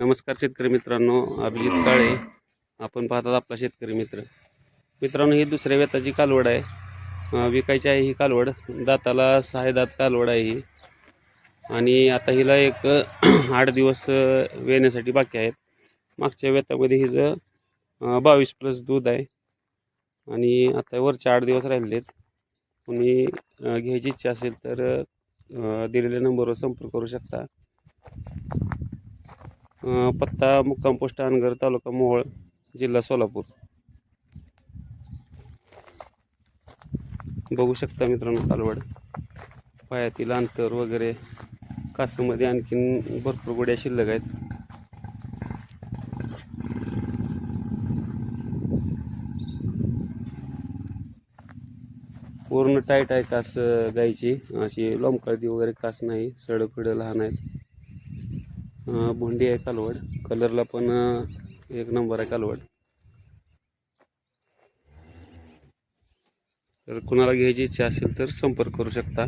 नमस्कार शेतकरी मित्रांनो अभिजित काळे. आपण पाहतात आपला शेतकरी मित्र. मित्रांनो ही दुसऱ्या वेताची कालवड आहे. विकायची आहे ही कालवड. दाताला सहा दात कालवड आहे ही. आणि आता हिला एक आठ दिवस वेण्यासाठी बाकी आहेत. मागच्या वेतामध्ये हिचं बावीस प्लस दूध आहे. आणि आता वरचे आठ दिवस राहिलेले आहेत कोणी घ्यायची इच्छा असेल तर दिलेल्या नंबरवर संपर्क करू शकता. पत्ता मुक्काम पोस्ट अनगर तालुका मोहोळ जिल्हा सोलापूर. बघू शकता मित्रांनो कालवड पायातील अंतर वगैरे कासमध्ये आणखीन भरपूर गोड्या शिल्लक आहेत. पूर्ण टाईट आहे कास गायची गाईची. अशी लोंबकळती वगैरे कास नाही सडफिडं लहान आहेत. भोंडी आहे कालवड. कलरला पण एक नंबर आहे कालवड. तर कुणाला घ्यायची इच्छा असेल तर संपर्क करू शकता.